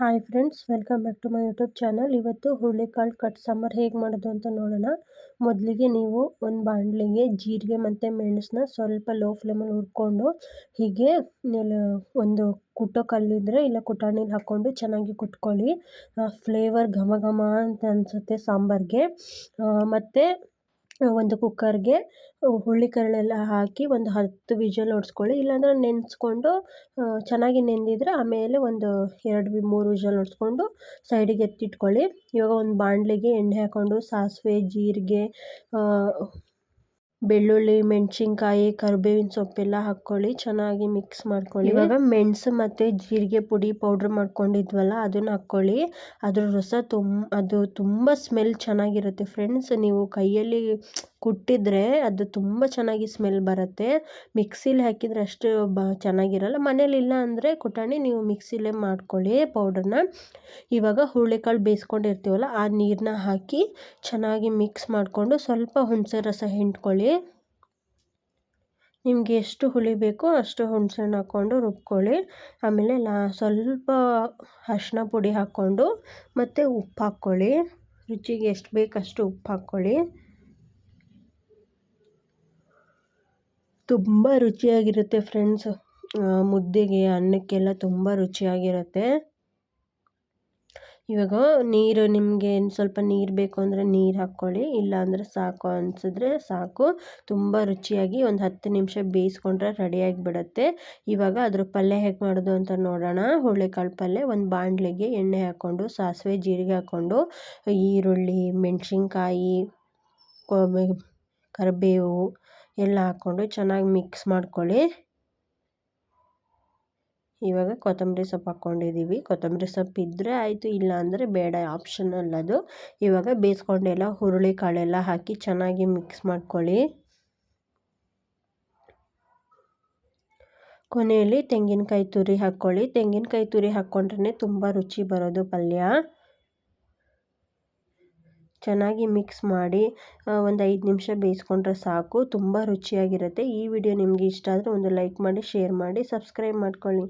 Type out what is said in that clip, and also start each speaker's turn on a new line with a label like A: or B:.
A: Hi friends welcome back to my YouTube channel ಇವತ್ತು ಹುರುಳಿಕಾಳು cut sambar ಹೇಗೆ ಮಾಡೋದು ಅಂತ ನೋಡೋಣ. ಮೊದಲಿಗೆ ನೀವು ಒಂದು ಬಾಣಲಿಗೆ ಜೀರಿಗೆ ಮತ್ತು ಮೆಣಸನ್ನ ಸ್ವಲ್ಪ ಲೋ ಫ್ಲೇಮಲ್ಲಿ ಹುರ್ಕೊಂಡು, ಹೀಗೆ ಒಂದು ಕುಟ್ಟೋ ಕಲ್ಲಿದ್ರೆ ಇಲ್ಲ ಕುಟಾಣಿಲಿ ಹಾಕ್ಕೊಂಡು ಚೆನ್ನಾಗಿ ಕುಟ್ಕೊಳ್ಳಿ. ಫ್ಲೇವರ್ ಘಮ ಘಮ ಅಂತ ಅನಿಸುತ್ತೆ ಸಾಂಬಾರಿಗೆ. ಮತ್ತು ಒಂದು ಕುಕ್ಕರ್ಗೆ ಹುರುಳಿಕಾಳೆಲ್ಲ ಹಾಕಿ ಒಂದು ಹತ್ತು ವಿಷಲ್ ಹೊಡ್ಸ್ಕೊಳ್ಳಿ ಇಲ್ಲಾಂದರೆ ನೆನೆಸ್ಕೊಂಡು ಚೆನ್ನಾಗಿ ನೆಂದಿದ್ರೆ ಆಮೇಲೆ ಒಂದು ಎರಡು ಮೂರು ವಿಷಲ್ ಹೊಡ್ಸ್ಕೊಂಡು ಸೈಡಿಗೆ ಎತ್ತಿಟ್ಕೊಳ್ಳಿ. ಇವಾಗ ಒಂದು ಬಾಣಲೆಗೆ ಎಣ್ಣೆ ಹಾಕ್ಕೊಂಡು ಸಾಸಿವೆ, ಜೀರಿಗೆ ಬೆಳ್ಳುಳ್ಳಿ ಮೆಣಸಿನ್ಕಾಯಿ ಕರಿಬೇವಿನ ಸೊಪ್ಪೆಲ್ಲ ಹಾಕ್ಕೊಳ್ಳಿ. ಚೆನ್ನಾಗಿ ಮಿಕ್ಸ್ ಮಾಡ್ಕೊಳ್ಳಿ. ಇವಾಗ ಮೆಣಸು ಮತ್ತು ಜೀರಿಗೆ ಪುಡಿ ಪೌಡ್ರ್ ಮಾಡ್ಕೊಂಡಿದ್ವಲ್ಲ ಅದನ್ನು ಹಾಕ್ಕೊಳ್ಳಿ. ಅದ್ರ ರಸ ತುಮ್ ಅದು ತುಂಬ ಸ್ಮೆಲ್ ಚೆನ್ನಾಗಿರುತ್ತೆ ಫ್ರೆಂಡ್ಸ್ ನೀವು ಕೈಯಲ್ಲಿ ಕುಟ್ಟಿದ್ರೆ ಅದು ತುಂಬ ಚೆನ್ನಾಗಿ ಸ್ಮೆಲ್ ಬರುತ್ತೆ. ಮಿಕ್ಸಿಲಿ ಹಾಕಿದರೆ ಅಷ್ಟು ಬ ಚೆನ್ನಾಗಿರಲ್ಲ. ಮನೇಲಿ ಇಲ್ಲ ಅಂದರೆ ಕುಟಾಣಿ ನೀವು ಮಿಕ್ಸಿಲೇ ಮಾಡ್ಕೊಳ್ಳಿ ಪೌಡ್ರನ್ನ ಇವಾಗ ಹುರುಳಿಕಾಳು ಬೇಯಿಸ್ಕೊಂಡಿರ್ತೀವಲ್ಲ ಆ ನೀರನ್ನ ಹಾಕಿ ಚೆನ್ನಾಗಿ ಮಿಕ್ಸ್ ಮಾಡಿಕೊಂಡು ಸ್ವಲ್ಪ ಹುಣಸೆ ರಸ ಹಿಂಡ್ಕೊಳ್ಳಿ. ನಿಮಗೆ ಎಷ್ಟು ಹುಳಿ ಬೇಕೋ ಅಷ್ಟು ಹುಣಸೆಹಣ್ಣು ಹಾಕ್ಕೊಂಡು ರುಬ್ಕೊಳ್ಳಿ. ಆಮೇಲೆ ಲಾ, ಸ್ವಲ್ಪ ಅರ್ಶಿನ ಪುಡಿ ಹಾಕ್ಕೊಂಡು ಮತ್ತು ಉಪ್ಪು ಹಾಕ್ಕೊಳ್ಳಿ. ರುಚಿಗೆ ಎಷ್ಟು ಬೇಕು ಅಷ್ಟು ಉಪ್ಪು ಹಾಕ್ಕೊಳ್ಳಿ. ತುಂಬ ರುಚಿಯಾಗಿರುತ್ತೆ ಫ್ರೆಂಡ್ಸ್. ಮುದ್ದೆಗೆ ಅನ್ನಕ್ಕೆಲ್ಲ ತುಂಬ ರುಚಿಯಾಗಿರುತ್ತೆ. ಇವಾಗ ನೀರು ನಿಮಗೆ ಸ್ವಲ್ಪ ನೀರು ಬೇಕು ಅಂದರೆ ನೀರು ಹಾಕ್ಕೊಳ್ಳಿ, ಇಲ್ಲ ಅಂದರೆ ಸಾಕು ಅನಿಸಿದ್ರೆ ಸಾಕು. ತುಂಬ ರುಚಿಯಾಗಿ ಒಂದು ಹತ್ತು ನಿಮಿಷ ಬೇಯಿಸ್ಕೊಂಡ್ರೆ ರೆಡಿಯಾಗಿ ಬಿಡುತ್ತೆ. ಇವಾಗ ಅದ್ರ ಪಲ್ಯ ಹೇಗೆ ಮಾಡೋದು ಅಂತ ನೋಡೋಣ. ಹುರುಳಿಕಾಳು ಪಲ್ಯ, ಒಂದು ಬಾಣಲೆಗೆ ಎಣ್ಣೆ ಹಾಕ್ಕೊಂಡು, ಸಾಸಿವೆ, ಜೀರಿಗೆ ಹಾಕ್ಕೊಂಡು, ಈರುಳ್ಳಿ, ಮೆಣಸಿನ್ಕಾಯಿ ಕರಿಬೇವು ಎಲ್ಲ ಹಾಕ್ಕೊಂಡು ಚೆನ್ನಾಗಿ ಮಿಕ್ಸ್ ಮಾಡ್ಕೊಳ್ಳಿ. ಇವಾಗ ಕೊತ್ತಂಬರಿ ಸೊಪ್ಪು ಹಾಕ್ಕೊಂಡಿದ್ದೀವಿ ಕೊತ್ತಂಬರಿ ಸೊಪ್ಪು ಇದ್ದರೆ ಆಯಿತು, ಇಲ್ಲ ಅಂದರೆ ಬೇಡ ಆಪ್ಷನಲ್ ಅದು. ಇವಾಗ ಬೇಯಿಸ್ಕೊಂಡೆಲ್ಲ ಹುರುಳಿ ಕಾಳೆಲ್ಲ ಹಾಕಿ ಚೆನ್ನಾಗಿ ಮಿಕ್ಸ್ ಮಾಡ್ಕೊಳ್ಳಿ. ಕೊನೆಯಲ್ಲಿ ತೆಂಗಿನಕಾಯಿ ತುರಿ ಹಾಕ್ಕೊಳ್ಳಿ. ತೆಂಗಿನಕಾಯಿ ತುರಿ ಹಾಕ್ಕೊಂಡ್ರೆ ತುಂಬ ರುಚಿ ಬರೋದು ಪಲ್ಯ. ಚೆನ್ನಾಗಿ ಮಿಕ್ಸ್ ಮಾಡಿ ಒಂದು ಐದು ನಿಮಿಷ ಬೇಯಿಸ್ಕೊಂಡ್ರೆ ಸಾಕು, ತುಂಬ ರುಚಿಯಾಗಿರುತ್ತೆ. ಈ ವಿಡಿಯೋ ನಿಮಗೆ ಇಷ್ಟ ಆದರೆ ಒಂದು ಲೈಕ್ ಮಾಡಿ ಶೇರ್ ಮಾಡಿ ಸಬ್ಸ್ಕ್ರೈಬ್ ಮಾಡ್ಕೊಳ್ಳಿ.